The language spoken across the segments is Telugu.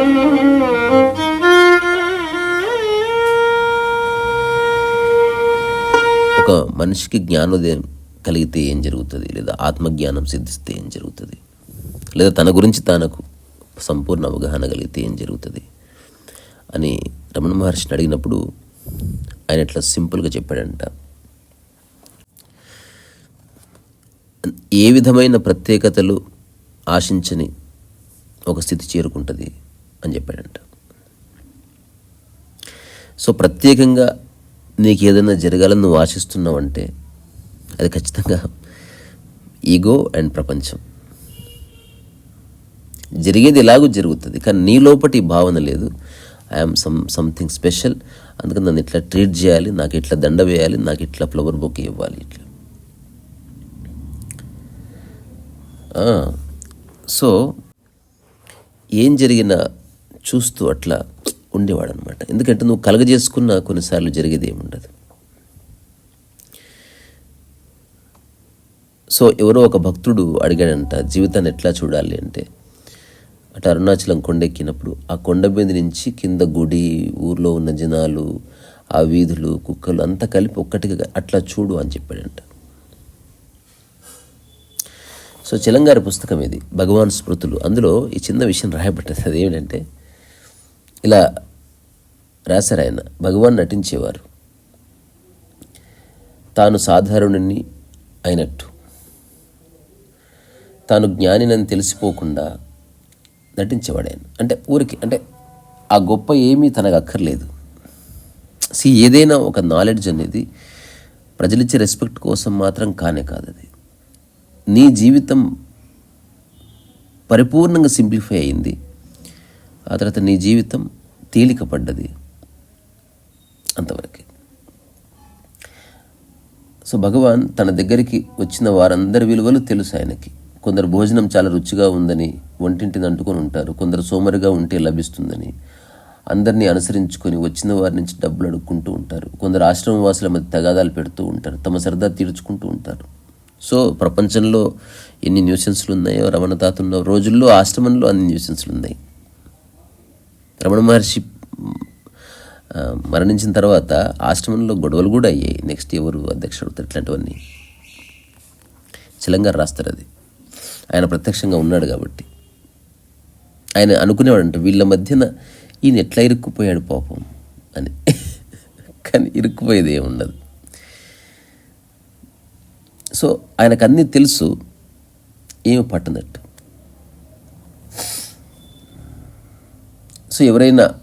ఒక మనిషికి జ్ఞానోదయం కలిగితే ఏం జరుగుతుంది? లేదా ఆత్మజ్ఞానం సిద్ధిస్తే ఏం జరుగుతుంది? లేదా తన గురించి తనకు సంపూర్ణ అవగాహన కలిగితే ఏం జరుగుతుంది? అని రమణ మహర్షిని అడిగినప్పుడు ఆయన ఇట్లా సింపుల్గా చెప్పాడంట. ఏ విధమైన ప్రత్యేకతలు ఆశించని ఒక స్థితి చేరుకుంటుంది? అని చెప్పాడంట. సో ప్రత్యేకంగా నీకు ఏదైనా జరగాలని నువ్వు ఆశిస్తున్నావంటే అది ఖచ్చితంగా ఈగో అండ్ ప్రపంచం. జరిగేది ఎలాగో జరుగుతుంది కానీ నీ లోపటి భావన లేదు. ఐఎమ్ సమ్ సంథింగ్ స్పెషల్ అందుకని నన్ను ఇట్లా ట్రీట్ చేయాలి నాకు ఇట్లా దండ వేయాలి నాకు ఇట్లా ఫ్లవర్ బొకే ఇవ్వాలి ఇట్లా. సో ఏం జరిగినా చూస్తూ అట్లా ఉండేవాడు అనమాట ఎందుకంటే నువ్వు కలగజేసుకున్న కొన్నిసార్లు జరిగేది ఏముండదు. సో ఎవరో ఒక భక్తుడు అడిగాడంట జీవితాన్ని ఎట్లా చూడాలి? అంటే అటు అరుణాచలం కొండెక్కినప్పుడు ఆ కొండ మీద నుంచి కింద గుడి ఊర్లో ఉన్న జనాలు ఆ వీధులు కుక్కలు అంతా కలిపి ఒక్కటిగా అట్లా చూడు అని చెప్పాడంట. సో చిలంగారి పుస్తకం ఇది భగవాన్ స్మృతులు. అందులో ఈ చిన్న విషయం రాయబడ్డది. అదేమిటంటే ఇలా రాశారు ఆయన. భగవాన్ నటించేవారు. తాను సాధారణుని అయినట్టు. తాను జ్ఞానినని తెలిసిపోకుండా నటించేవాడు అంటే ఊరికి అంటే ఆ గొప్ప ఏమీ తనకు అక్కర్లేదు. సి ఏదైనా ఒక నాలెడ్జ్ అనేది ప్రజలిచ్చే రెస్పెక్ట్ కోసం మాత్రం కానే కాదు అది నీ జీవితం పరిపూర్ణంగా సింప్లిఫై అయింది. ఆ తర్వాత నీ జీవితం తేలిక పడ్డది అంతవరకే. సో భగవాన్ తన దగ్గరికి వచ్చిన వారందరి విలువలు తెలుసు ఆయనకి. కొందరు భోజనం చాలా రుచిగా ఉందని వంటింటిని అంటుకొని ఉంటారు. కొందరు సోమరిగా ఉంటే లభిస్తుందని. అందరినీ అనుసరించుకొని వచ్చిన వారి నుంచి డబ్బులు అడుక్కుంటూ ఉంటారు. కొందరు ఆశ్రమవాసుల మధ్య తగాదాలు పెడుతూ ఉంటారు. తమ సరదా తీర్చుకుంటూ ఉంటారు. సో ప్రపంచంలో ఎన్ని న్యూసెన్స్లు ఉన్నాయో రమణ తాత ఉన్న రోజుల్లో ఆశ్రమంలో అన్ని న్యూసెన్స్లు ఉన్నాయి. రమణ మహర్షి మరణించిన తర్వాత ఆశ్రమంలో గొడవలు కూడా అయ్యాయి. నెక్స్ట్ ఎవరు? అధ్యక్షుడు ఇట్లాంటివన్నీ. చిలంగారు రాస్తారు అది. ఆయన ప్రత్యక్షంగా ఉన్నాడు కాబట్టి. ఆయన అనుకునేవాడంట వీళ్ళ మధ్యన ఈయన ఎట్లా ఇరుక్కుపోయాడు పాపం అని. కానీ ఇరుక్కుపోయేది ఏముండదు. ఉండదు సో ఆయనకు అన్నీ తెలుసు. ఏమి పట్టనట్టు. సో ఎవరైనా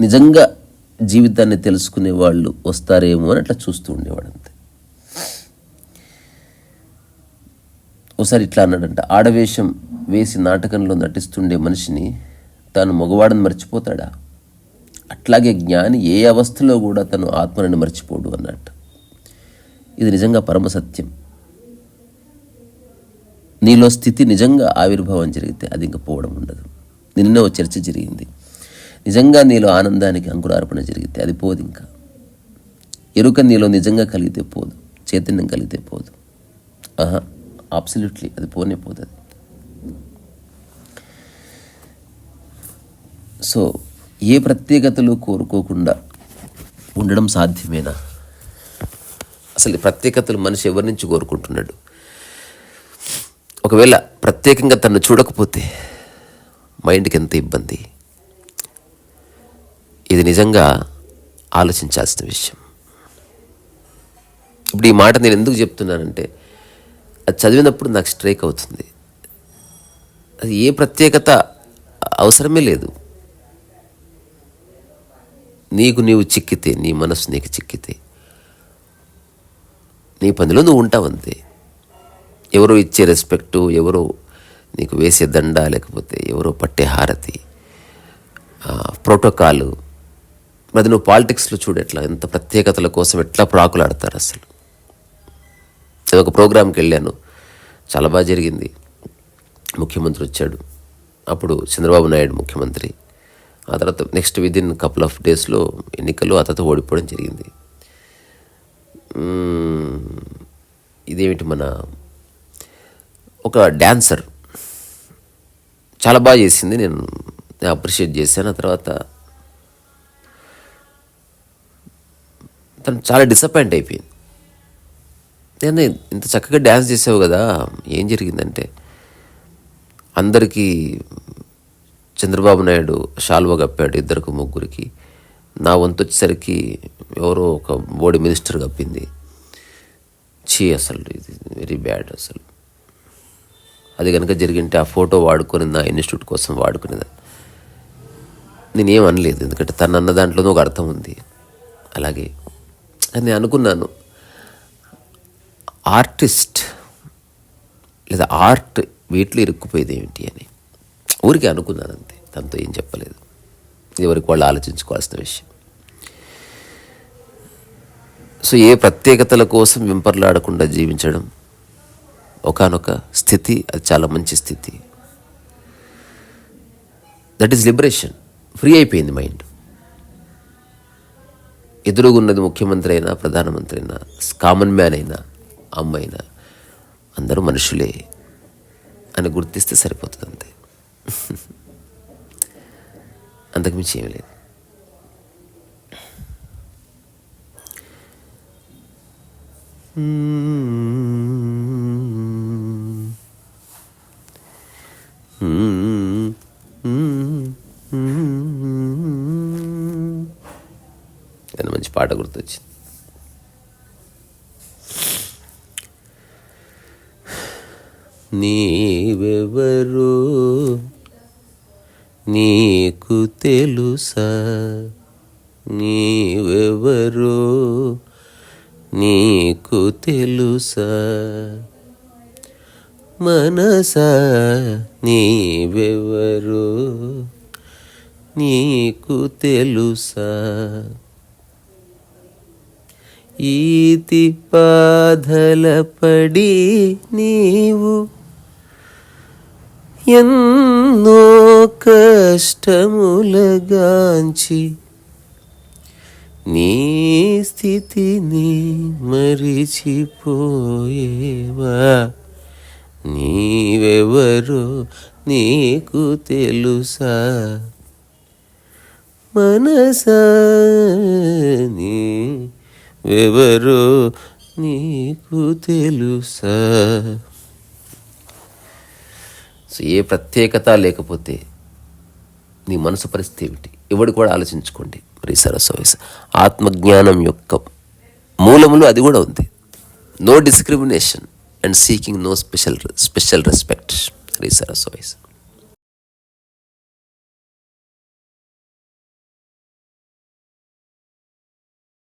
నిజంగా జీవితాన్ని తెలుసుకునే వాళ్ళు వస్తారేమో అని అట్లా చూస్తూ ఉండేవాడు అంతే. ఒకసారి ఇట్లా అన్నాడంట ఆడవేషం వేసి నాటకంలో నటిస్తుండే మనిషిని తాను మగవాడని మర్చిపోతాడా? అట్లాగే జ్ఞాని ఏ అవస్థలో కూడా తను ఆత్మని మర్చిపోడు అన్నట్టు. ఇది నిజంగా పరమ సత్యం. నీలో స్థితి నిజంగా ఆవిర్భావం జరిగితే అది ఇంకా పోవడం ఉండదు. నిన్నో చర్చ జరిగింది. నిజంగా నీలో ఆనందానికి అంకురార్పణ జరిగితే అది పోదు ఇంకా. ఎరుక నీలో నిజంగా కలిగితే పోదు చైతన్యం కలిగితే పోదు. ఆహా అబ్సల్యూట్లీ అది పోనే పోదు అది. సో ఏ ప్రత్యేకతలు కోరుకోకుండా ఉండడం సాధ్యమేనా? అసలు ప్రత్యేకతలు మనిషి ఎవరి నుంచి కోరుకుంటున్నాడు? ఒకవేళ ప్రత్యేకంగా తను చూడకపోతే మైండ్కి ఎంత ఇబ్బంది? ఇది నిజంగా ఆలోచించాల్సిన విషయం. ఇప్పుడు ఈ మాట నేను ఎందుకు చెప్తున్నానంటే అది చదివినప్పుడు నాకు స్ట్రైక్ అవుతుంది. అది ఏ ప్రత్యేకత అవసరమే లేదు. నీకు నీవు చిక్కితే నీ మనసు నీకు చిక్కితే నీ పనిలో నువ్వు ఉంటావు అంతే ఎవరో ఇచ్చే రెస్పెక్టు ఎవరో నీకు వేసే దండ లేకపోతే ఎవరో పట్టే హారతి. ప్రోటోకాలు. మరి నువ్వు పాలిటిక్స్లో చూడు ఎట్లా ఎంత ప్రత్యేకతల కోసం ఎట్లా ప్రాకులాడతారు అసలు. నేను ఒక ప్రోగ్రాంకి వెళ్ళాను. చాలా బాగా జరిగింది. ముఖ్యమంత్రి వచ్చాడు. అప్పుడు చంద్రబాబు నాయుడు ముఖ్యమంత్రి. ఆ తర్వాత next with in couple of డేస్లో ఎన్నికలు ఆ తర్వాత ఓడిపోవడం జరిగింది. ఇదేమిటి మన ఒక డ్యాన్సర్ చాలా బాగా చేసింది. నేను అప్రిషియేట్ చేశాను. ఆ తర్వాత తను చాలా డిసప్పాయింట్ అయిపోయింది. నేను ఇంత చక్కగా డ్యాన్స్ చేసావు కదా ఏం జరిగిందంటే అందరికీ చంద్రబాబు నాయుడు షాల్వా కప్పాడు ఇద్దరికి ముగ్గురికి. నా వంతు వచ్చేసరికి ఎవరో ఒక బోర్డు మినిస్టర్ కప్పింది. చీ అసలు ఇది వెరీ బ్యాడ్ అసలు. అది కనుక జరిగింటే ఆ ఫోటో వాడుకొని నా ఇన్స్టిట్యూట్ కోసం వాడుకునేదాన్ని నేనేం అనలేదు ఎందుకంటే తను అన్న దాంట్లోనూ ఒక అర్థం ఉంది. అలాగే అని నేను అనుకున్నాను. ఆర్టిస్ట్ లేదా ఆర్ట్ వీటిలో ఇరుక్కుపోయేది ఏమిటి అని. ఊరికే అనుకున్నాను అంతే తనతో ఏం చెప్పలేదు. ఎవరికి వాళ్ళు ఆలోచించుకోవాల్సిన విషయం. సో ఏ ప్రత్యేకతల కోసం వింపర్లాడకుండా జీవించడం ఒకానొక స్థితి అది చాలా మంచి స్థితి. దట్ ఈస్ లిబరేషన్ ఫ్రీ అయిపోయింది మైండ్ ఎదురుగున్నది ముఖ్యమంత్రి అయినా ప్రధానమంత్రి అయినా కామన్ మ్యాన్ అయినా అమ్మ అయినా అందరూ మనుషులే అని గుర్తిస్తే సరిపోతుంది అంతే. అంతకుమించి ఏమీ లేదు. Hmm. అని మంచి పాట గుర్తొచ్చింది. నీవెవరు? నీకు తెలుసా? నీవెవరు? నీకు తెలుసా? మనసా? నీవెవరు? నీకు తెలుసా? ఈతి బాధల పడి నీవు ఎన్నో కష్టములగాంచి నీ స్థితిని మరిచిపోయేవా? నీవెవరో నీకు తెలుసా? మనసా ఎవరో నీకు తెలుసా? సో ఏ ప్రత్యేకత లేకపోతే నీ మనసు పరిస్థితి ఏమిటి? ఎవడు కూడా ఆలోచించుకోండి. మరి సరస్వయస్ ఆత్మజ్ఞానం యొక్క మూలములు అది కూడా ఉంది. No discrimination and seeking no special special respect re సరస్వయస్